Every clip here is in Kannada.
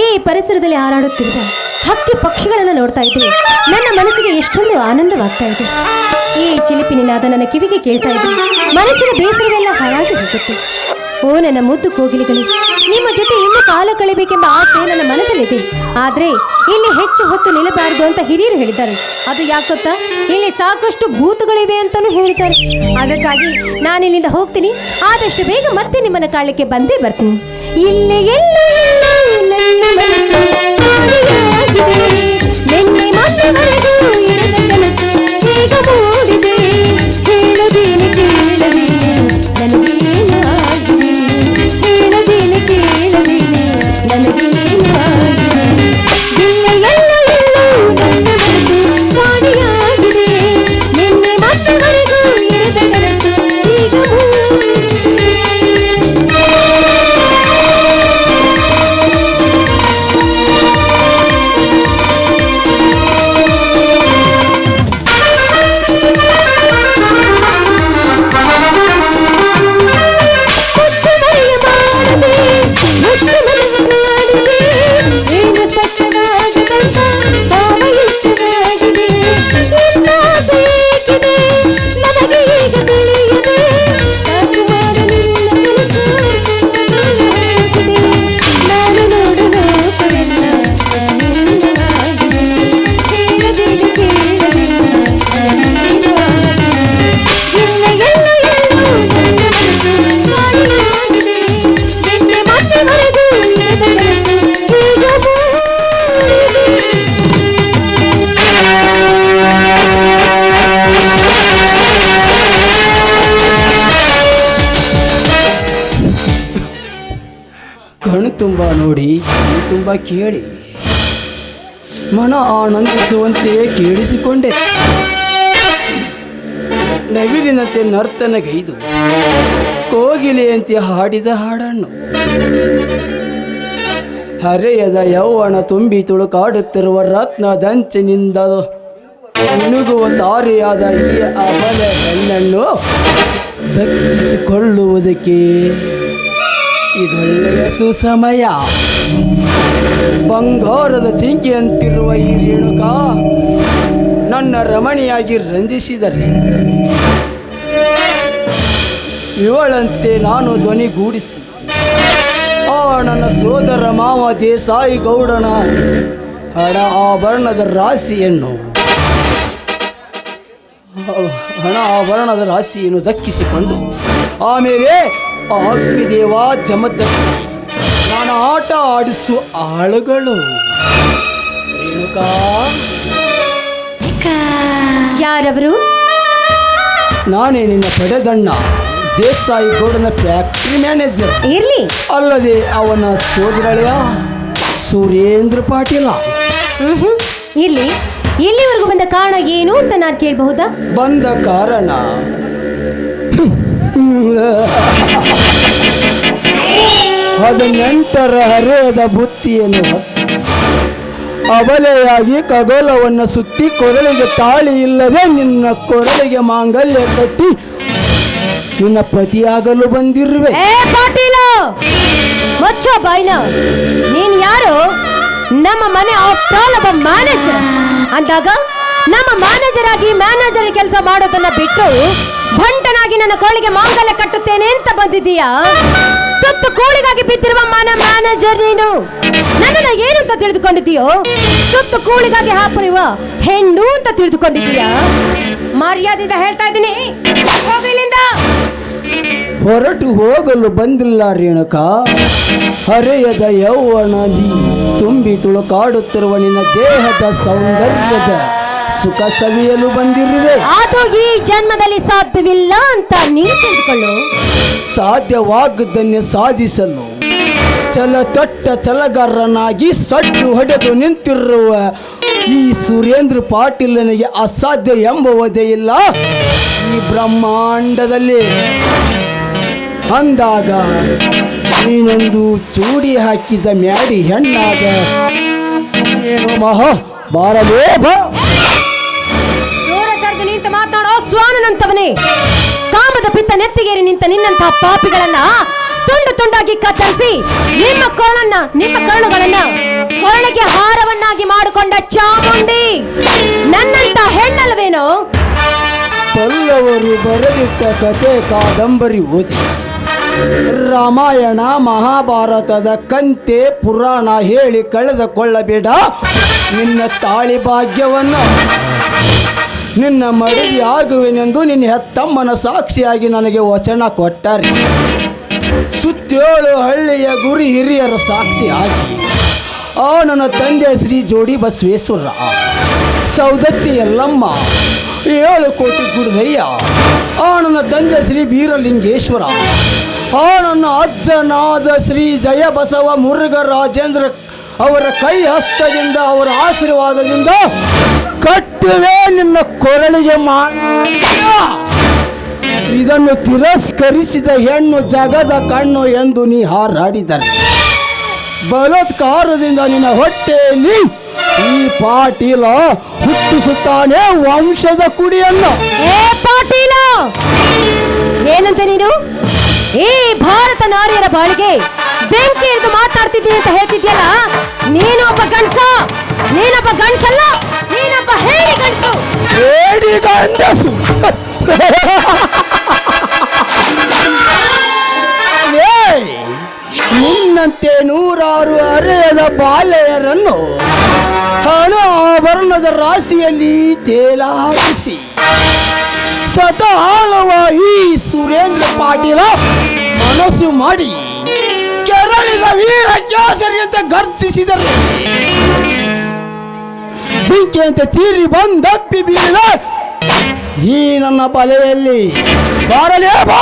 ಈ ಪರಿಸರದಲ್ಲಿ ಹಾರಾಡುತ್ತಿದ್ದ ಹಕ್ಕಿ ಪಕ್ಷಿಗಳನ್ನು ನೋಡ್ತಾ ಇದ್ದೆ ನನ್ನ ಮನಸ್ಸಿಗೆ ಎಷ್ಟೊಂದು ಆನಂದವಾಗ್ತಾ ಇದೆ. ಈ ಚಿಲಿಪಿನ ನಾದ ನನ್ನ ಕಿವಿಗೆ ಕೇಳ್ತಾ ಇದೆ ಮನಸ್ಸಿನ ಬೇಸರವೆಲ್ಲ ಹಾಳಾಗಿ ಹೋಗುತ್ತೆ. ಓ, ನನ್ನ ಮುದ್ದು ಕೋಗಿಲಿಗಳು, ನಿಮ್ಮ ಜೊತೆ ಇನ್ನೂ ಕಾಲ ಕಳಿಬೇಕೆಂಬ ಆಸೆ ನನ್ನ ಮನದಲ್ಲಿದೆ ಆದ್ರೆ, ಇಲ್ಲಿ ಹೆಚ್ಚು ಹೊತ್ತು ನಿಲ್ಲಬಾರದು ಅಂತ ಹಿರಿಯರು ಹೇಳಿದ್ದಾರೆ. ಅದು ಯಾಕೊತ್ತಾ ಇಲ್ಲಿ ಸಾಕಷ್ಟು ಭೂತಗಳಿವೆ ಅಂತಾನೂ ಹೇಳಿದ್ದಾರೆ. ಅದಕ್ಕಾಗಿ ನಾನು ಇಲ್ಲಿಂದ ಹೋಗ್ತೀನಿ. ಆದಷ್ಟು ಬೇಗ ಮತ್ತೆ ನಿಮ್ಮನ್ನ ಕಾಳಕ್ಕೆ ಬಂದೇ ಬರ್ತೀನಿ. ಇಲ್ಲಿ ತುಂಬ ಕೇಳಿ ಮನ ಆನಂದಿಸುವಂತೆ ಕೇಳಿಸಿಕೊಂಡೆ. ನವಿಲಿನಂತೆ ನರ್ತನಗೈದು ಕೋಗಿಲೆಯಂತೆ ಹಾಡಿದ ಹಾಡನ್ನು. ಹರೆಯದ ಯೌವನ ತುಂಬಿ ತುಳುಕಾಡುತ್ತಿರುವ ರತ್ನ ದಂಚಿನಿಂದ ಮುಳುಗುವ ತಾರೆಯಾದ ಈ ಅಬಲ ಹೆಣ್ಣನ್ನು ದಕ್ಕಿಸಿಕೊಳ್ಳುವುದಕ್ಕೆ ಇದೊಳ್ಳೆಯ ಸುಸಮಯ. ಬಂಗಾರದ ಚಿಂಕಿಯಂತಿರುವ ಈ ರೇಣುಕ ನನ್ನ ರಮಣಿಯಾಗಿ ರಂಜಿಸಿದರೆ. ಇವಳಂತೆ ನಾನು ಧ್ವನಿಗೂಡಿಸಿ ಆ ನನ್ನ ಸೋದರ ಮಾವ ದೇಸಾಯಿ ಗೌಡನ ಹಣ ಆಭರಣದ ರಾಶಿಯನ್ನು, ಹಣ ಆಭರಣದ ರಾಶಿಯನ್ನು ದಕ್ಕಿಸಿಕೊಂಡು, ಆಮೇಲೆ ಅಗ್ನಿದೇವ ಜಮದ ಆಟ ಆಡಿಸುವ ಆಳುಗಳು. ರೇಣುಕಾ. ಯಾರವರು? ನಾನೇ ನಿನ್ನ ಪಡೆದಣ್ಣ. ದೇಸಾಯಿ ಗೌಡನ ಫ್ಯಾಕ್ಟ್ರಿ ಮ್ಯಾನೇಜರ್ ಇರ್ಲಿ. ಅಲ್ಲದೆ ಅವನ ಸೋದರಳೆಯ ಸುರೇಂದ್ರ ಪಾಟೀಲ. ಹ್ಮ್ ಇಲ್ಲಿ ಇಲ್ಲಿವರೆಗೂ ಬಂದ ಕಾರಣ ಏನು ಅಂತ ನಾನು ಕೇಳಬಹುದಾ? ಬಂದ ಕಾರಣ. ಹದಿನೆಂಟರ ಹರೆಯದ ಬುತ್ತಿಯನ್ನು ಅಬಲೆಯಾಗಿ ಖಗೋಲವನ್ನು ಸುತ್ತಿ ಕೊರಳಿಗೆ ತಾಳಿ ಇಲ್ಲದೆ ನಿನ್ನ ಕೊರಳಿಗೆ ಮಾಂಗಲ್ಯ ಕಟ್ಟಿ ನಿನ್ನ ಪತಿಯಾಗಲು ಬಂದಿರುವೆ. ನೀನ್ ಯಾರು? ನಮ್ಮ ಮನೆ ಮ್ಯಾನೇಜರ್ ಅಂದಾಗ ನಮ್ಮ ಮ್ಯಾನೇಜರ್ ಆಗಿ ಮ್ಯಾನೇಜರ್ ಕೆಲಸ ಮಾಡೋದನ್ನ ಬಿಟ್ಟು ಭಂಟನಾಗಿ ನನ್ನ ಕೋಳಿಗೆ ಮಾಂಗಲ್ಯ ಕಟ್ಟುತ್ತೇನೆ ಅಂತ ಬಂದಿದ್ದೀಯಾ? ತುತ್ತು ಕೂಳಿಗಾಗಿ ಬಿದ್ದಿರುವ ಮನ ಮ್ಯಾನೇಜರ್ ನೀನು. ನನ್ನ ಏನು ಅಂತ ತಿಳಿದುಕೊಂಡಿದ್ದೀಯೋ? ತುತ್ತು ಕೂಳಿಗಾಗಿ ಹಾಪರಿವ ಹೆಣ್ಣು ಅಂತ ತಿಳಿದುಕೊಂಡಿದ್ದೀಯಾ? ಮರ್ಯಾದಿಂದ ಹೇಳ್ತಾ ಇದ್ದೀನಿ. ಹೋಗಿಲ್ಲಿಂದ ಹೊರಟು ಹೋಗಲು ಬಂದಿಲ್ಲ ರೇಣುಕ. ಹರೆಯದ ಯೌವನದಿ ತುಂಬಿ ತುಳುಕಾಡುತ್ತಿರುವ ನಿನ್ನ ದೇಹದ ಸೌಂದರ್ಯದ ಸುಖ ಸವಿಯಲು ಬಂದಿರುವೆ. ಅದು ಈ ಜನ್ಮದಲ್ಲಿ ಸಾಧ್ಯವಿಲ್ಲ ಅಂತ ನೀನು ತಿಳಿದುಕೊಳ್ಳು ಸಾಧ್ಯವಾಗದನ್ನೇ ಸಾಧಿಸಲು ಚಲ ತೊಟ್ಟ ಚಲಗಾರನಾಗಿ ಸಟ್ಟು ಹೊಡೆದು ನಿಂತಿರುವ ಈ ಸುರೇಂದ್ರ ಪಾಟೀಲನಿಗೆ ಅಸಾಧ್ಯ ಎಂಬುವುದೇ ಇಲ್ಲ. ಈ ಬ್ರಹ್ಮಾಂಡದಲ್ಲಿ ಅಂದಾಗ ನೀನೊಂದು ಚೂಡಿ ಹಾಕಿದ ಮ್ಯಾಡಿ ಹೆಣ್ಣಾಗ ಏನು ಮಹ ಬಾರಲೇ ಬಾ. ಕಾಮದ ಪಿತ್ತ ನೆತ್ತಿಗೇರಿ ನಿಂತ ನಿನ್ನಂತಹ ಪಾಪಿಗಳನ್ನ ತುಂಡು ತುಂಡಾಗಿ ಕತ್ತರಿಸಿ ನಿಮ್ಮ ಕೊರಳನ್ನ, ನಿಮ್ಮ ಕರುಳುಗಳನ್ನ ಕೊರಳಿಗೆ ಹಾರವನ್ನಾಗಿ ಮಾಡಿಕೊಂಡ ಚಾಮುಂಡಿ. ನನ್ನಂತ ಹೆಣ್ಣಲ್ವೇನೋ? ಪಲ್ಲವರು ಬರೆದಿಟ್ಟ ಕತೆ ಕಾದಂಬರಿ ಓದಿ. ರಾಮಾಯಣ ಮಹಾಭಾರತದ ಕಂತೆ ಪುರಾಣ ಹೇಳಿ ಕಳೆದುಕೊಳ್ಳಬೇಡ. ನಿನ್ನ ತಾಳಿ ಭಾಗ್ಯವನ್ನು ನಿನ್ನ ಮಡದಿ ಆಗುವೆನೆಂದು ನಿನ್ನ ಹೆತ್ತಮ್ಮನ ಸಾಕ್ಷಿಯಾಗಿ ನನಗೆ ವಚನ ಕೊಟ್ಟರೆ. ಸುತ್ತೇಳು ಹಳ್ಳಿಯ ಗುರಿ ಹಿರಿಯರ ಸಾಕ್ಷಿಯಾಗಿ. ಆ ನನ್ನ ತಂದೆ ಶ್ರೀ ಜೋಡಿ ಬಸವೇಶ್ವರ. ಸೌದತ್ತಿ ಎಲ್ಲಮ್ಮ ಏಳು ಕೋಟಿ ಗುರುದಯ್ಯ. ಆ ನನ್ನ ತಂದೆ ಶ್ರೀ ಬೀರಲಿಂಗೇಶ್ವರ. ಆ ನನ್ನ ಅಜ್ಜನಾದ ಶ್ರೀ ಜಯ ಬಸವ ಮುರುಘರಾಜೇಂದ್ರ ಅವರ ಕೈ ಹಸ್ತದಿಂದ ಅವರ ಆಶೀರ್ವಾದದಿಂದ ಕಟ್ಟುವೆ, ನಿನ್ನ ಕೊರಳಿಗೆ ಇದನ್ನು ತಿರಸ್ಕರಿಸಿದ ಹೆಣ್ಣು ಜಗದ ಕಣ್ಣು ಎಂದು ನೀ ಹಾರಾಡಿದರೆ. ಬಲೋತ್ಕಾರದಿಂದ ನಿನ್ನ ಹೊಟ್ಟೆಯಲ್ಲಿ ಈ ಪಾಟೀಲ ಹುಟ್ಟಿಸುತ್ತಾನೆ ವಂಶದ ಕುಡಿಯನ್ನು. ಏ ಪಾಟೀಲ! ಏನಂತೆ ನೀನು? ಈ ಭಾರತ ನಾರಿಯರ ಬಾಳಿಗೆ ಬೆಂಕಿ ಎಂದು ಮಾತಾಡ್ತಿದ್ದೀನಿ ಅಂತ ಹೇಳ್ತಿದ್ಯಲ್ಲ? ನೀನು ಒಬ್ಬ ಗಂಡಸ! ನೀನೊಬ್ಬ ಗಂಡಸಲ್ಲ, ನೀನೊಬ್ಬ ಹೇಳಿ ಗಂಡಸು ಹೇಳಿ ಗಂಡಸು! ನಿನ್ನಂತೆ ನೂರಾರು ಅರೆಯದ ಬಾಲೆಯರನ್ನು ಹಣ ಆಭರಣದ ರಾಶಿಯಲ್ಲಿ ತೇಲಾಡಿಸಿ ಸತ ಆಳುವ ಈ ಸುರೇಂದ್ರ ಪಾಟೀಲ ಮನಸ್ಸು ಮಾಡಿ ಕೆರಳಿದ ವೀರ ಕ್ಯಾಸರಿ ಅಂತ ಗರ್ಜಿಸಿದರು ಜಿಂಕೆ ಅಂತ ಚೀರಿ ಬಂದಪ್ಪಿ ಬೀಳ ಈ ನನ್ನ ಬಲೆಯಲ್ಲಿ ಬಾರಲೇ ಬಾ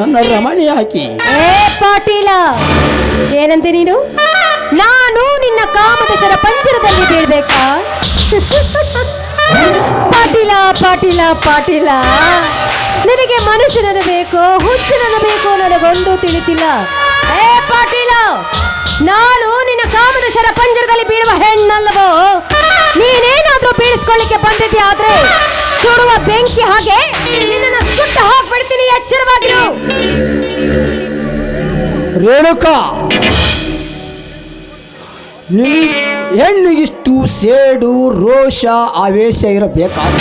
ನನ್ನ ರಮಣಿ ಹಾಕಿ. ಏ ಪಾಟೀಲ ಏನಂತೆ ನೀನು? ನಾನು ನಿನ್ನ ಕಾಮದಶರ ಪಂಜರದಲ್ಲಿ ಬೀಳ್ಬೇಕಾ? ಪಾಟೀಲ ಪಾಟೀಲ ಪಾಟೀಲ, ನಿನಗೆ ಮನುಷ್ಯನನ್ನು ಬೇಕೋ, ಹುಚ್ಚನನ್ನು ಬೇಕೋ ನನಗೊಂದು ತಿಳಿತಿಲ್ಲ. ಏ ಪಾಟೀಲ, ನಾನು ನಿನ್ನ ಕಾಮದಶರ ಪಂಜರದಲ್ಲಿ ಬೀಳುವ ಹೆಣ್ಣಲ್ಲವೋ? ನೀನೇನಾದ್ರೂ ಬೀಳಿಸ್ಕೊಳ್ಳಿಕ್ಕೆ ಬಂದಿದ್ದೆ ಆದ್ರೆ ಸುಡುವ ಬೆಂಕಿ ಹಾಗೆ ನಿನ್ನನ್ನು ಸುಟ್ಟು ಹಾಕ್ಬಿಡ್ತೀನಿ, ಎಚ್ಚರವಾಗಿರು. ರೇಣುಕಾ ಹೆಣ್ಣು ಹೆಣ್ಣಿಗಿಷ್ಟು ಸೇಡು, ರೋಷ, ಆವೇಶ ಇರಬೇಕಾದ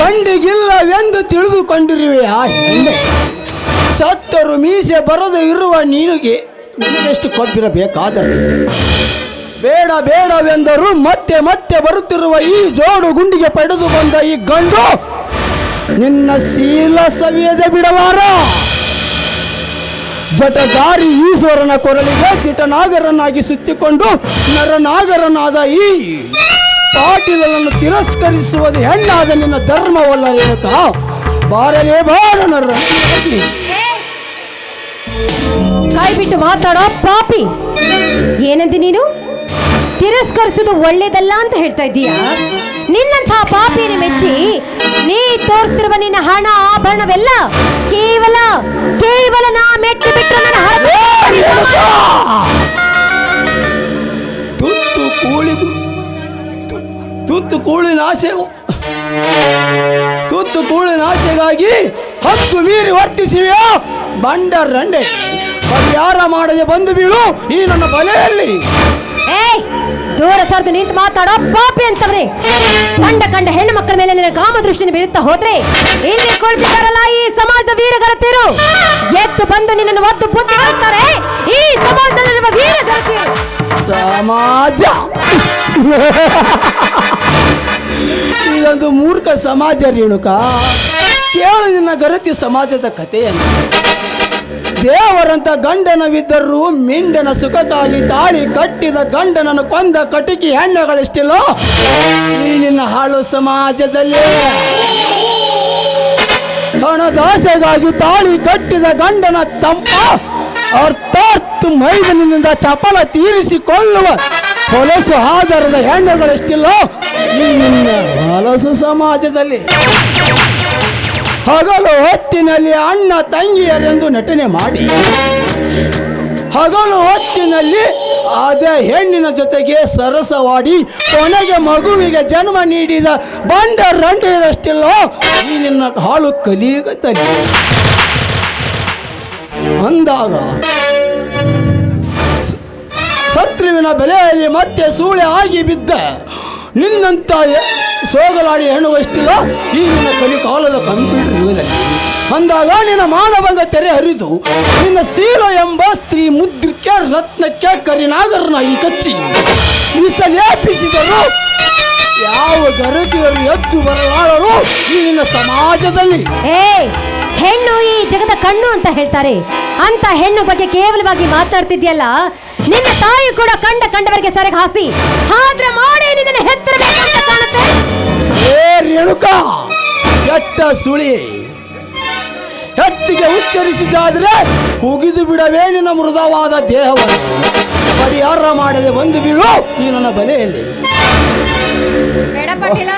ಕಂಡಿಗಿಲ್ಲವೆಂದು ತಿಳಿದುಕೊಂಡಿರುವೆ ಆ ಹೆಣ್ಣೆ. ಸತ್ತರು ಮೀಸೆ ಬರದು ಇರುವ ನೀನಿಗೆ ನಿನಗೆಷ್ಟು ಕೊಬ್ಬಿರಬೇಕಾದರೆ ಬೇಡ ಬೇಡವೆಂದರು ಮತ್ತೆ ಮತ್ತೆ ಬರುತ್ತಿರುವ ಈ ಜೋಡು ಗುಂಡಿಗೆ ಪಡೆದು ಬಂದ ಈ ಗಂಡು ನಿನ್ನ ಶೀಲ ಸವಿಯದೆ ಬಿಡಲಾರ ಜಟಗಾರಿ ಈಶ್ವರನ ಕೊರಳಿಗೆ ತಿಟನಾಗರನಾಗಿ ಸುತ್ತಿಕೊಂಡು ನರನಾಗರನಾದ ಈ ಪಾಟೀಲನನ್ನು ತಿರಸ್ಕರಿಸುವುದು ಹೆಣ್ಣಾದ ನಿನ್ನ ಧರ್ಮವಲ್ಲ ಬಾರನೇ ಬಾರಲೇ ಬಾರನರ ಕೈ ಬಿಟ್ಟು ಮಾತಾಡೋ ಪಾಪಿ. ಏನಂದಿ ನೀನು? ತಿರಸ್ಕರಿಸೋದು ಒಳ್ಳೇದಲ್ಲ ಅಂತ ಹೇಳ್ತಾ ಇದ್ದೀಯಾ? ನಿನ್ನಂತಹ ಪಾಪಿನ ಮೆಚ್ಚಿ ನೀ ತೋರಿಸ್ತಿರುವ ನಿನ್ನ ಹಣ, ಆಭರಣವೆಲ್ಲ ಕೇವಲ ಕೇವಲ ನಾ ಮೆಟ್ಟಿ ಬಿಟ್ಟು ನನ್ನ ತುತ್ತು ಕೂಳಿದು, ತುತ್ತು ಕೂಳಿನ ಆಸೆ ತುತ್ತು ಕೂಳಿನ ಆಸೆಗಾಗಿ ಹತ್ತು ಮೀರಿ ವರ್ತಿಸಿವೆಯೋ? ಬಂಡರ್ ರಂಡೆ ಯಾರ ಮಾಡದೆ ಬಂದು ಬೀಳು ಈ ನನ್ನ ಬಲೆಯಲ್ಲಿ. ದೂರ ಸರಿದು ನಿಂತು ಮಾತಾಡೋ ಪಾಪಿ ಅಂತವ್ರೆ. ಕಂಡ ಕಂಡ ಹೆಣ್ಣು ಮಕ್ಕಳ ಮೇಲೆ ನಿನ್ನ ಕಾಮ ದೃಷ್ಟಿನ ಬೀರುತ್ತಾ ಹೋದ್ರೆ ಇಲ್ಲಿ ಕುಳಿತಿದ್ದಾರಲ್ಲ ಈ ಸಮಾಜದ ವೀರಗರತಿಯರು ಎದ್ದು ಬಂದು ನಿನ್ನನ್ನು ಒದ್ದು ಬುದ್ಧಿ ಹೇಳ್ತಾರೆ ಈ ಸಮಾಜದಲ್ಲಿರುವ ವೀರಗರತಿಯರು ಸಮಾಜ. ಇದೊಂದು ಮೂರ್ಖ ಸಮಾಜ ರೇಣುಕ. ಕೇಳು ನಿನ್ನ ಗರತಿ ಸಮಾಜದ ಕಥೆಯನ್ನು. ದೇವರಂತ ಗಂಡನವಿದ್ದರೂ ಮಿಂಡನ ಸುಖಕ್ಕಾಗಿ ತಾಳಿ ಕಟ್ಟಿದ ಗಂಡನನ್ನು ಕೊಂದ ಕಟಕಿ ಹೆಣ್ಣುಗಳಿಷ್ಟಿಲ್ಲ? ನೀನಿನ ಹಾಳು ಸಮಾಜದಲ್ಲಿ. ಹಣದಾಸೆಗಾಗಿ ತಾಳಿ ಕಟ್ಟಿದ ಗಂಡನ ತಂಪ ಅರ್ಥಾತ್ ಮೈದನಿಂದ ಚಪಲ ತೀರಿಸಿಕೊಳ್ಳುವ ಹೊಲಸು ಆಧಾರದ ಹೆಣ್ಣುಗಳೆಷ್ಟಿಲ್ಲೋ? ಹೊಲಸು ಸಮಾಜದಲ್ಲಿ. ಹಗಲು ಹೊತ್ತಿನಲ್ಲಿ ಅಣ್ಣ ತಂಗಿಯರೆಂದು ನಟನೆ ಮಾಡಿ. ಹಗಲು ಹೊತ್ತಿನಲ್ಲಿ ಅದೇ ಹೆಣ್ಣಿನ ಜೊತೆಗೆ ಸರಸವಾಡಿ ಕೊನೆಗೆ ಮಗುವಿಗೆ ಜನ್ಮ ನೀಡಿದ ಬಂಡ ರಂಡಿರಷ್ಟಿಲ್ಲ ಈ ನಿನ್ನ ಹಾಳು ಕಲಿಯುಗದಲ್ಲಿ ಅಂದಾಗ ಸತ್ರುವಿನ ಬೆಲೆಯಲ್ಲಿ ಮತ್ತೆ ಸೂಳೆ ಆಗಿ ಬಿದ್ದ ನಿನ್ನಂತ ಸೋಗಲಾಡಿ ಹೆಣ್ಣುವಷ್ಟಿಲ್ಲ ಈ ನಿನ್ನ ಕಲಿಕಾಲದ ಕಂಪ್ಯೂಟರ್ ಯುಗದಲ್ಲಿ ಅಂದಾಗ ನಿನ್ನ ಮಾನವಂಗ ತೆರೆ ಹರಿದು, ನಿನ್ನ ಸೀರ ಎಂಬ ಸ್ತ್ರೀ ಮುದ್ರಿಕೆ ರತ್ನಕ್ಕೆ ಕರಿನಾಗರನ ಈ ಕಚ್ಚಿ. ಮೀಸಲೇಪಿಸಿದರು ಯಾವ ಗರತಿಯರು ಎಷ್ಟು ಬರಲಾರರು ಈ ನಿನ್ನ ಸಮಾಜದಲ್ಲಿ ಹೆಣ್ಣು ಈ ಜಗದ ಕಣ್ಣು ಅಂತ ಹೇಳ್ತಾರೆ. ಅಂತ ಹೆಣ್ಣು ಬಗ್ಗೆ ಕೇವಲವಾಗಿ ಮಾತಾಡ್ತಿದ್ಯಲ್ಲ? ನಿನ್ನ ತಾಯಿ ಕೂಡ ಕಂಡ ಕಂಡವರಿಗೆ ಸರಿಗೆ ಹಾಸಿ. ಆದ್ರೆ ಮಾಡಿ ನಿನ್ನ ಹೆತ್ತರಬೇಕಂತ ಕಾಣುತ್ತೆ. ಏ ರೇಣುಕಾ ಕೆಟ್ಟ ಸುಳಿ. ಹೆಚ್ಚಿಗೆ ಉಚ್ಚರಿಸಿದಾದ್ರೆ ಉಗಿದು ಬಿಡವೇ ನಿನ್ನ ಮೃದವಾದ ದೇಹವನ್ನು. ಪರಿಹಾರ ಮಾಡದೆ ಒಂದು ಬೀಳು ಈ ನನ್ನ ಬಲೆಯಲ್ಲಿ. ಬೇಡ ಪಾಟೀಲ.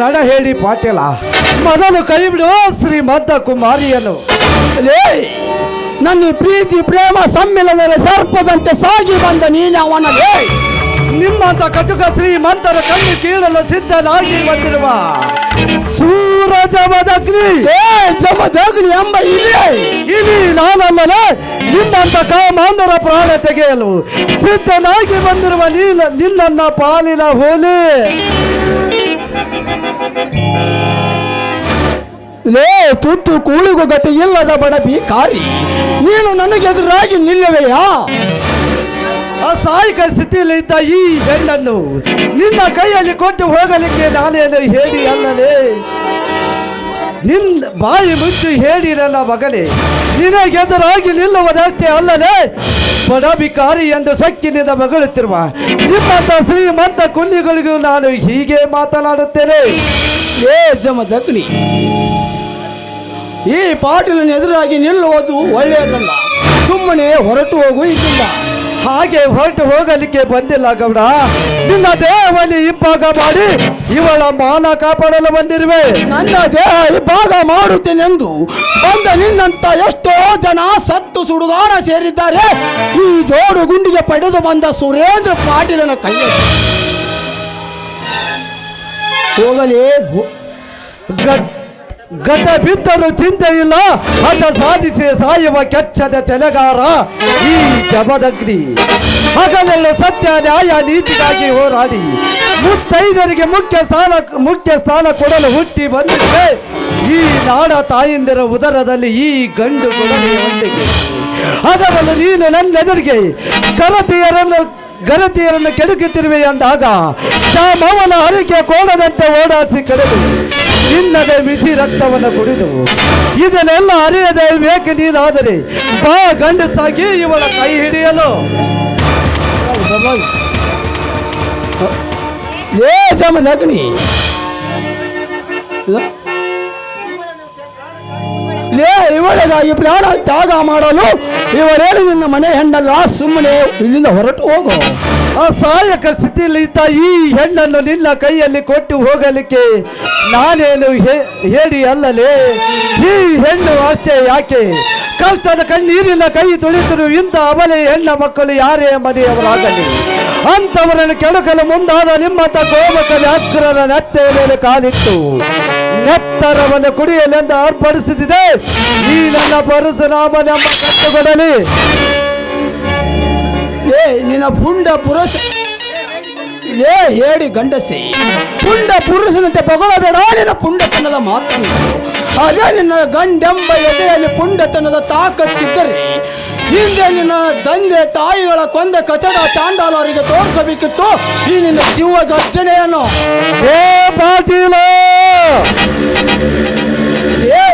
ರಣ ಹೇಳಿ ಪಾಟೀಲ. ಮೊದಲು ಕೈ ಬಿಡು ಶ್ರೀಮಂತ ಕುಮಾರಿಯನು ನನ್ನ ಪ್ರೀತಿ, ಪ್ರೇಮ ಸಮ್ಮಿಲನರೆ ಸರ್ಪದಂತೆ ಸಾಗಿ ಬಂದ ನೀನವನ ನಿಮ್ಮಂತ ಕಟುಕ ಶ್ರೀಮಂತರ ಕಣ್ಣು ಕೀಳಲು ಸಿದ್ಧನಾಗಿ ಬಂದಿರುವ ಸೂರಜವದಗ್ನಿ. ಏ, ಜಮದಗ್ನಿ ಎಂಬ ಇಲ್ಲಿ ಇಲಿ ನಾನಲ್ಲದೆ ನಿನ್ನಂತ ಕಾಮಾಂಧರ ಪ್ರಾಣ ತೆಗೆಯಲು ಸಿದ್ಧನಾಗಿ ಬಂದಿರುವ ನೀಲ, ನಿನ್ನನ್ನ ಪಾಲಿನ ಹೋಲಿ. ಲೇ, ತುತ್ತು ಕೂಳಿಗೂ ಗತಿ ಇಲ್ಲದ ಬಡ ಭಿಕಾರಿ. ನೀನು ನನಗೆ ಎದುರಾಗಿ ನಿಲ್ಲವೆಯಾ? ಅಸಹಾಯಕ ಸ್ಥಿತಿಯಲ್ಲಿ ಇದ್ದ ಈ ಹೆಣ್ಣನ್ನು ನಿನ್ನ ಕೈಯಲ್ಲಿ ಕೊಟ್ಟು ಹೋಗಲಿಕ್ಕೆ ನಾನೇನು ಹೇಳಿ ಅಲ್ಲಲೇ. ನಿನ್ನ ಬಾಯಿ ಮುಚ್ಚಿ ಹೇಳಿರಲ್ಲ ಮಗನೇ. ನಿನಗೆದುರಾಗಿ ನಿಲ್ಲುವುದಷ್ಟೇ ಅಲ್ಲದೆ ಬಡ ಬಿಕಾರಿ ಎಂದು ಸಕ್ಕಿನಿಂದ ಮಗಳುತ್ತಿರುವ ನಿಮ್ಮಂತ ಶ್ರೀಮಂತ ಕುಲ್ಲಿಗಳಿಗೂ ನಾನು ಹೀಗೆ ಮಾತನಾಡುತ್ತೇನೆ. ಏ ಜಮದಗ್ನಿ, ಈ ಪಾಟೀಲನ ಎದುರಾಗಿ ನಿಲ್ಲುವುದು ಒಳ್ಳೆಯದಲ್ಲ. ಸುಮ್ಮನೆ ಹೊರಟು ಹೋಗು ಇದ್ದಿಲ್ಲ ಹಾಗೆ ಹೊರಟು ಹೋಗಲಿಕ್ಕೆ ಬಂದಿಲ್ಲ ಗೌಡ. ನಿನ್ನ ದೇಹವಲ್ಲಿ ಇಬ್ಬಾಗ ಮಾಡಿ ಇವಳ ಮಾನ ಕಾಪಾಡಲು ಬಂದಿರುವೆ. ನನ್ನ ದೇಹ ಇಬ್ಬಾಗ ಮಾಡುತ್ತೇನೆಂದು ಬಂದ ನಿನ್ನಂತ ಎಷ್ಟೋ ಜನ ಸತ್ತು ಸುಡುಗಾಣ ಸೇರಿದ್ದಾರೆ. ಈ ಜೋಡು ಗುಂಡಿಗೆ ಪಡೆದು ಬಂದ ಸುರೇಂದ್ರ ಪಾಟೀಲನ ಕೈಯಲ್ಲಿ. ಹೋಗಲಿ. ಗತ ಬಿದ್ದರೂ ಚಿಂತೆ ಇಲ್ಲ. ಹಠ ಸಾಧಿಸಿ ಸಾಯುವ ಕೆಚ್ಚದ ಚಲೆಗಾರ ಈ ಜಬದಗ್ನಿ ಹಗಲೆಲ್ಲ ಸತ್ಯ, ನ್ಯಾಯ, ನೀತಿಗಾಗಿ ಹೋರಾಡಿ. ಮುತ್ತೈದರಿಗೆ ಮುಖ್ಯ ಸ್ಥಾನ ಮುಖ್ಯ ಸ್ಥಾನ ಕೊಡಲು ಹುಟ್ಟಿ ಬಂದಿದೆ. ಈ ನಾಡ ತಾಯಿಂದಿರ ಉದರದಲ್ಲಿ ಈ ಗಂಡು ಗುಣನೆಯೊಂದಿಗೆ ಅದರಲ್ಲೂ ನೀನು ನನ್ನೆದುರಿಗೆ ಗರತಿಯರನ್ನು ಗರತಿಯರನ್ನು ಕೆಡುಕುತ್ತಿರುವೆ ಎಂದಾಗ ಶ್ಯಾಮವನ ಹರಿಕೆ ಕೋಡದಂತೆ ಓಡಾಡಿಸಿ ಕರೆದು ನಿನ್ನದೇ ಬಿಸಿ ರಕ್ತವನ್ನು ಕುಡಿದು, ಇದನ್ನೆಲ್ಲ ಅರಿಯದೆ ಬೇಕೆ ನೀನಾದರೆ? ಬಾ ಗಂಡಸಾಗಿ ಇವಳ ಕೈ ಹಿಡಿಯಲು. ಏ ಜಮದಗ್ನಿ ಲೇ ಇವಳಿಗಾಗಿ ಪ್ರಾಣ ತ್ಯಾಗ ಮಾಡಲು ಇವರೇನು ನಿನ್ನ ಮನೆ ಹೆಣ್ಣಲ್ಲ? ಸುಮ್ಮನೆ ಇಲ್ಲಿಂದ ಹೊರಟು ಹೋಗು. ಅಸಹಾಯಕ ಸ್ಥಿತಿಯಲ್ಲಿ ಇದ್ದ ಈ ಹೆಣ್ಣನ್ನು ನಿನ್ನ ಕೈಯಲ್ಲಿ ಕೊಟ್ಟು ಹೋಗಲಿಕ್ಕೆ ನಾನೇನು ಹೇಳಿ ಅಲ್ಲಲೇ? ಈ ಹೆಣ್ಣು ಅಷ್ಟೇ ಯಾಕೆ? ಕಷ್ಟದ ಕಣ್ಣೀರಿನ ಕೈ ತುಳಿದರು ಇಂಥ ಅವಲೆ ಹೆಣ್ಣ ಮಕ್ಕಳು ಯಾರೇ ಮನೆಯವರಾಗಲಿ. ಅಂಥವರನ್ನು ಕೆಳಕಲು ಮುಂದಾದ ನಿಮ್ಮಂತ ಗೋಮಕ ವ್ಯಾಕ್ರರ ನತ್ತೆ ಮೇಲೆ ಕಾಲಿಟ್ಟು. ನೆತ್ತರವನ್ನು ಕುಡಿಯಲೆಂದು ಅರ್ಪಡಿಸುತ್ತಿದೆ ಈ ನನ್ನ ಪರಶುರಾಮ ನಮ್ಮ ಕಟ್ಟುಗಳಲ್ಲಿ ಏ, ನಿನ್ನ ಪುಂಡ ಪುರುಷ. ಏ, ಹೇಳಿ ಗಂಡಸಿ, ಪುಂಡ ಪುರುಷನಂತೆ ಪಗೊಳಬೇಡ ನಿನ್ನ ಪುಂಡತನದ ಮಾತನ್ನು ಅದೇ ನಿನ್ನ ಗಂಡೆಂಬ ಎದೆಯಲ್ಲಿ ಪುಂಡತನದ ತಾಕತ್ತಿದ್ದರೆ ಹಿಂದೆ ನಿನ್ನ ತಂದೆ ತಾಯಿಗಳ ಕೊಂದ ಕಚಡ ಚಾಂಡಾಲವರಿಗೆ ತೋರಿಸಬೇಕಿತ್ತು. ಈ ನಿನ್ನ ಶಿವ ಗರ್ಜನೆಯನ್ನು. ಏ ಪಾಟೀಲ! ಏ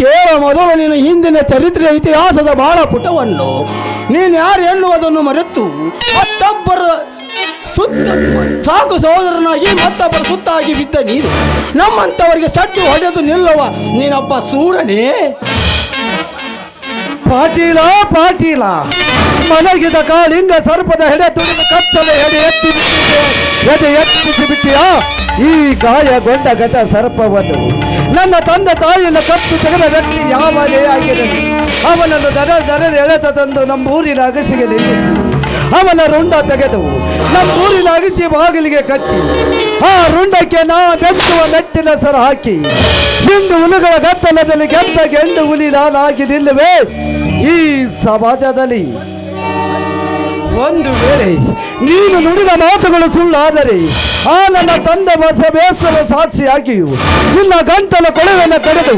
ಕೇಳ ಮೊದಲು ನಿನ್ನ ಹಿಂದಿನ ಚರಿತ್ರೆಯ ಇತಿಹಾಸದ ಬಹಳ ಪುಟವನ್ನು ನೀನು ಯಾರು ಎನ್ನುವುದನ್ನು ಮರೆತು ಮತ್ತೊಬ್ಬರ ಸುತ್ತ ಸಾಕು ಸಹೋದರನಾಗಿ, ಮತ್ತೊಬ್ಬರ ಸುತ್ತಾಗಿ ಬಿದ್ದ ನೀನು. ನಮ್ಮಂಥವರಿಗೆ ಸಟ್ಟು ಹೊಡೆದು ನಿಲ್ಲವ ನೀನೊಬ್ಬ ಸೂರನೇ. ಪಾಟೀಲ ಪಾಟೀಲ, ಮಲಗಿದ ಕಾಳಿಂಗ ಸರ್ಪದ ಹೆಡೆ ತುಳಿದು ಕಚ್ಚದ ಹೆಡೆ ಎತ್ತಿ ಎದೆ ಎತ್ತಿ ಬಿಟ್ಟಿಯಾ? ಈ ಗಾಯಗೊಂಡ ಘಟ ಸರ್ಪವನ್ನು ನನ್ನ ತಂದೆ ತಾಯಿಯನ್ನು ಕತ್ತು ತೆಗೆದ ವ್ಯಕ್ತಿ ಯಾವನೇ ಆಗಿದೆ? ಅವನನ್ನು ದರ ದರ ಎಳೆತ ತಂದು ನಮ್ಮೂರಿನ ಅಗಸಿಗೆ ನಿಲ್ಲಿಸಿ. ಅವನ ರುಂಡ ತೆಗೆದು ನಮ್ಮೂರಿನ ಅರಿಸಿ ಬಾಗಿಲಿಗೆ ಕಟ್ಟಿ. ಆ ರುಂಡಕ್ಕೆ ನಾ ಬೆಚ್ಚುವ ಮೆಟ್ಟಿನ ಸರ ಹಾಕಿ. ಹಿಂಡು ಹುಲುಗಳ ಗದ್ದಲದಲ್ಲಿ ಗೆದ್ದ ಗೆಂಡು ಹುಲಿ ನಾನಾಗಿ ನಿಲ್ಲುವೆ. ಈ ಸಮಾಜದಲ್ಲಿ ಒಂದು ವೇಳೆ ನೀನು ನುಡಿದ ಮಾತುಗಳು ಸುಳ್ಳಾದರೆ, ಆ ನನ್ನ ತಂದೆ ಬಸ ಬೇಸರ ಸಾಕ್ಷಿಯಾಗಿಯೂ, ನಿನ್ನ ಗಂಟಲ ಕೊಳವೆಯನ್ನು ಕಡೆದು,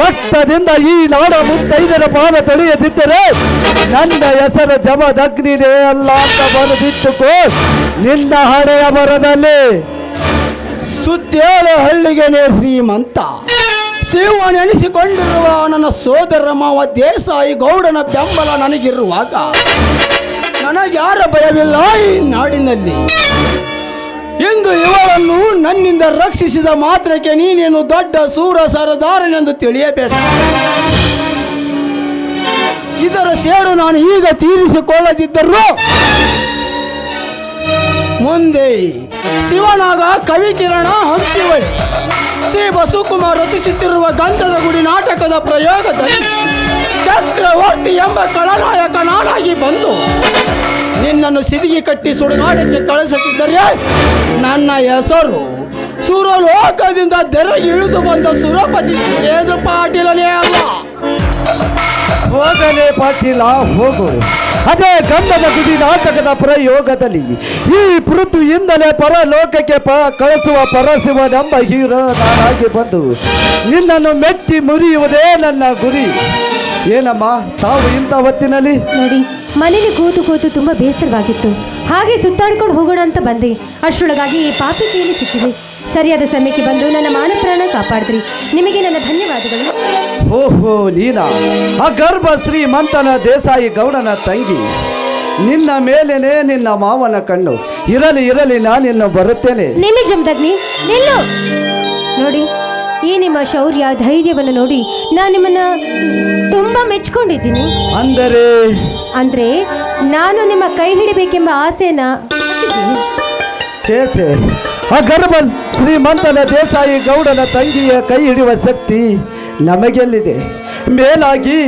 ರಕ್ತದಿಂದ ಈ ನಾಡ ಮುತ್ತೈದರ ಪಾದ ತೊಳೆಯದಿದ್ದರೆ, ನನ್ನ ಹೆಸರು ಜಮದಗ್ನಿದೆ ಅಲ್ಲ ಅಂತ ಬರೆದಿಟ್ಟುಕೋ. ನಿನ್ನ ಹಣೆಯ ಬರದಲ್ಲಿ ಸುತ್ತೇಳ ಹಳ್ಳಿಗೆನೆ ಶ್ರೀಮಂತ. ಶಿವನೆನಿಸಿಕೊಂಡಿರುವ ನನ್ನ ಸೋದರ ಮಾವ ದೇಸಾಯಿ ಗೌಡನ ಬೆಂಬಲ ನನಗಿರುವಾಗ ನನಗ್ಯಾರ ಭಯವಿಲ್ಲ ಈ ನಾಡಿನಲ್ಲಿ? ಇಂದು ಇವರನ್ನು ನನ್ನಿಂದ ರಕ್ಷಿಸಿದ ಮಾತ್ರಕ್ಕೆ ನೀನೇನು ದೊಡ್ಡ ಸೂರ ಸರದಾರನೆಂದು ತಿಳಿಯಬೇಕು. ಇದರ ಸೇಡು ನಾನು ಈಗ ತೀರಿಸಿಕೊಳ್ಳದಿದ್ದರೂ ಮುಂದೆ ಶಿವನಾಗ ಕವಿಕಿರಣ ಹಂಸಿವಳಿ ಶ್ರೀ ಬಸುಕುಮಾರ್ ರಚಿಸುತ್ತಿರುವ ಗಂಧದ ಗುಡಿ ನಾಟಕದ ಪ್ರಯೋಗದಲ್ಲಿ ಚಕ್ರವರ್ತಿ ಎಂಬ ಕಳನಾಯಕ ನಾನಾಗಿ ಬಂದು ನಿನ್ನನ್ನು ಸಿದಿಗೆ ಕಟ್ಟಿ ಸುಡುಗಾಡಕ್ಕೆ ಕಳಿಸುತ್ತಿದ್ದರೆ ನನ್ನ ಹೆಸರು ಸುರಲೋಕದಿಂದ ದೆರಗಿ ಇಳಿದು ಬಂದ ಸುರಪತಿ ಸುರೇಂದ್ರ ಪಾಟೀಲನೇ ಅಲ್ಲ. ಹೋಗಲೇ ಪಾಟೀಲ, ಹೋಗು. ಅದೇ ಗಂಧದ ಗುಡಿ ನಾಟಕದ ಪ್ರಯೋಗದಲ್ಲಿ ಈ ಪೃಥ್ವಿಯಿಂದಲೇ ಪರಲೋಕಕ್ಕೆ ಪ ಕಳಿಸುವ ಪರಶಿವನೆಂಬ ಹೀರೋ ನಾನಾಗಿ ಬಂದು ನಿನ್ನನ್ನು ಮೆಟ್ಟಿ ಮುರಿಯುವುದೇ ನನ್ನ ಗುರಿ. ಏನಮ್ಮ ತಾವು ಇಂಥ ಹೊತ್ತಿನಲ್ಲಿ? ನೋಡಿ ಮನೇಲಿ ಕೂತು ಕೂತು ತುಂಬ ಬೇಸರವಾಗಿತ್ತು. ಹಾಗೆ ಸುತ್ತಾಡ್ಕೊಂಡು ಹೋಗೋಣ ಅಂತ ಬಂದೆ. ಅಷ್ಟರೊಳಗಾಗಿ ಈ ಪಾಪಿ ಕೈಯಲ್ಲಿ ಸಿಕ್ಕಿದೆ. ಸರಿಯಾದ ಸಮಯಕ್ಕೆ ಬಂದು ನನ್ನ ಮಾನಪ್ರಾಣ ಕಾಪಾಡಿದ್ರಿ. ನಿಮಗೆ ನನ್ನ ಧನ್ಯವಾದಗಳು. ಓಹೋ ನೀನಾ ಆ ಗರ್ಭ ಶ್ರೀಮಂತನ ದೇಸಾಯಿ ಗೌಡನ ತಂಗಿ. ನಿನ್ನ ಮೇಲೆನೆ ನಿನ್ನ ಮಾವನ ಕಣ್ಣು. ಇರಲಿ ಇರಲಿ ನಾನಿನ್ನು ಬರುತ್ತೇನೆ. ನಿಲ್ಲಿ ಜಮದಗ್ನಿ ನಿಲ್ಲು. ನೋಡಿ ಈ ನಿಮ್ಮ ಶೌರ್ಯ ಧೈರ್ಯವನ್ನು ನೋಡಿ ನಾನು ನಿಮ್ಮನ್ನ ತುಂಬಾ ಮೆಚ್ಕೊಂಡಿದ್ದೀನಿ. ಅಂದರೆ? ಅಂದ್ರೆ ನಾನು ನಿಮ್ಮ ಕೈ ಹಿಡಿಬೇಕೆಂಬ ಹೊಂದಿದ್ದೀನಿ. ಛೇ ಛೇ. ಶ್ರೀಮಂತನ ದೇಸಾಯಿ ಗೌಡನ ತಂಗಿಯ ಕೈ ಹಿಡಿಯುವ ಶಕ್ತಿ ನಮಗೆಲ್ಲಿದೆ? ಮೇಲಾಗಿ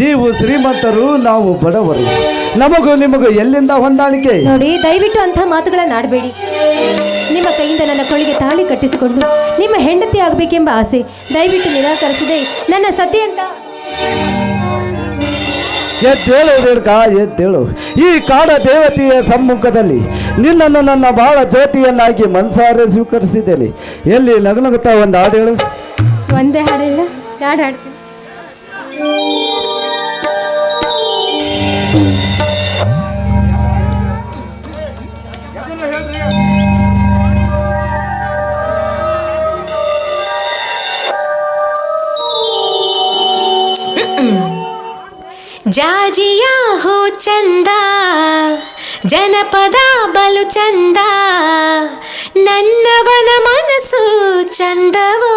ನೀವು ಶ್ರೀಮಂತರು ನಾವು ಬಡವರು. ನಮಗೂ ನಿಮಗೂ ಎಲ್ಲಿಂದ ಹೊಂದಾಣಿಕೆ? ನೋಡಿ ದಯವಿಟ್ಟು ಅಂತ ಮಾತುಗಳನ್ನ ಆಡಬೇಡಿ. ನಿಮ್ಮ ಕೈಯಿಂದ ನನ್ನ ಕೊಳಿಗೆ ತಾಳಿ ಕಟ್ಟಿಸಿಕೊಂಡು ನಿಮ್ಮ ಹೆಂಡತಿ ಆಗಬೇಕೆಂಬ ಆಸೆ ದಯವಿಟ್ಟು ನಿರಾಕರಿಸಿದೆ. ನನ್ನ ಸತಿ ಅಂತ ಎದ್ದೇಳು ರೇಣುಕಾ ಎದ್ದೇಳು. ಈ ಕಾಡ ದೇವತೆಯ ಸಮ್ಮುಖದಲ್ಲಿ ನಿನ್ನನ್ನು ನನ್ನ ಬಹಳ ಜ್ಯೋತಿಯನ್ನಾಗಿ ಮನಸಾರೆ ಸ್ವೀಕರಿಸಿದ್ದೇನೆ. ಎಲ್ಲಿ ನಗನಗುತ್ತಾ ಒಂದು ಹೇಳು. ಒಂದೇ ಹಾಡಿಲ್ಲ ಎರಡು ಹಾಡ್ತೀನಿ. ಜಾಜಿಯಾ ಹೋ ಚಂದ ಜನಪದ ಬಲು ಚಂದ ನನ್ನವನ ಮನಸ್ಸು ಚಂದವೋ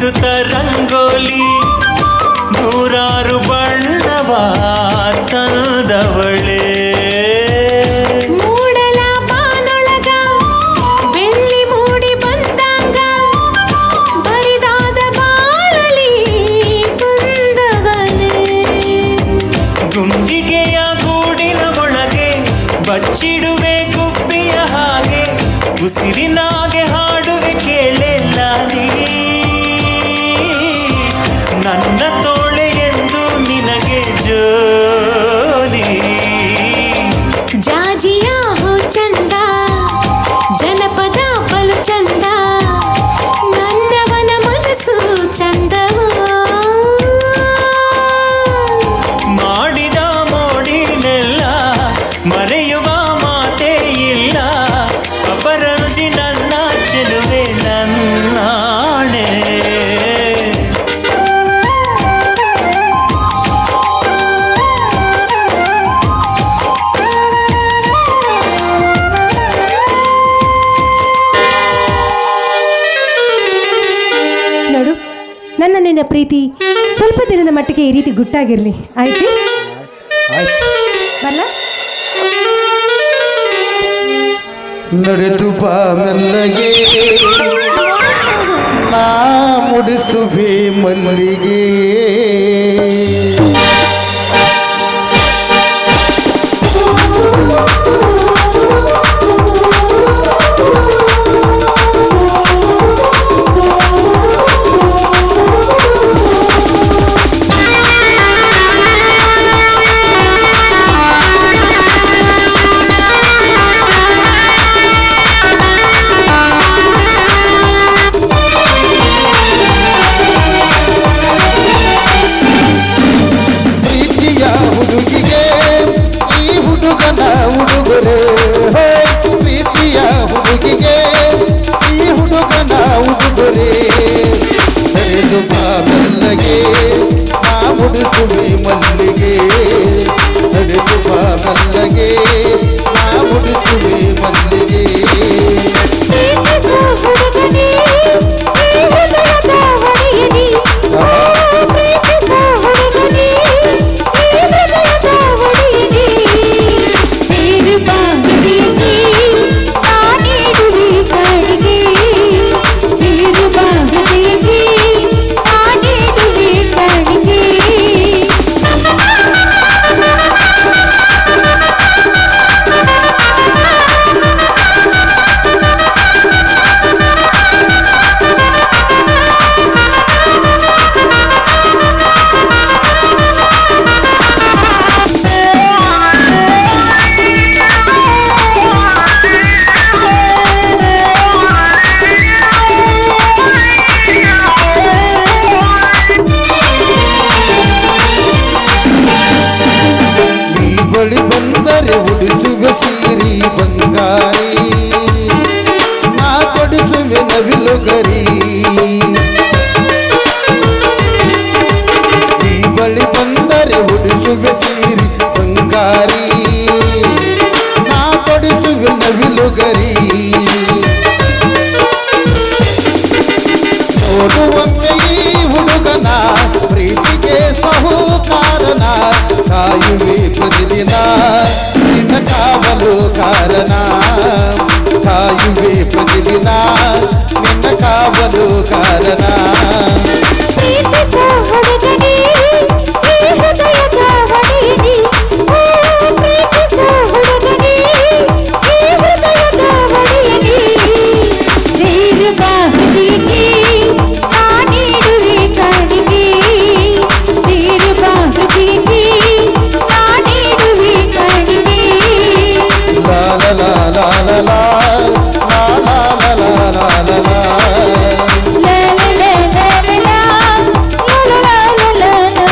ಸುತ್ತ tanto ಈ ರೀತಿ ಗುಟ್ಟಾಗಿರಲಿ. ಆಯ್ತು? ಬಲ್ಲ ನಡೆದು ಬಾ ಮೆಲ್ಲಗೆ. ನಾ ಮುಡಿಸುವೆ ಮಲ್ಲಿಗೆ ಮುಡಿದು ಬಾಬಲ್ಲಗೆ ನಾ ಮುಡಿಸುವೆ ಮಲ್ಲಿಗೆ ನಡೆದು ಬಾಬಲ್ಲಗೆ ನಾ ಮುಡಿಸುವೆ ಮಲ್ಲಿಗೆ ನೀವೆಯೀ ಹುಡುಗನ ಪ್ರೀತಿಗೆ ಸಹು ಕಾರಣ ಕಾಯುವೆ ಪ್ರತಿದಿನ ನಿನ್ನ ಕಾವಲು ಕಾರಣ ಕಾಯುವೆ ಪ್ರತಿದಿನ ನಿನ್ನ ಕಾವಲು ಕಾರಣ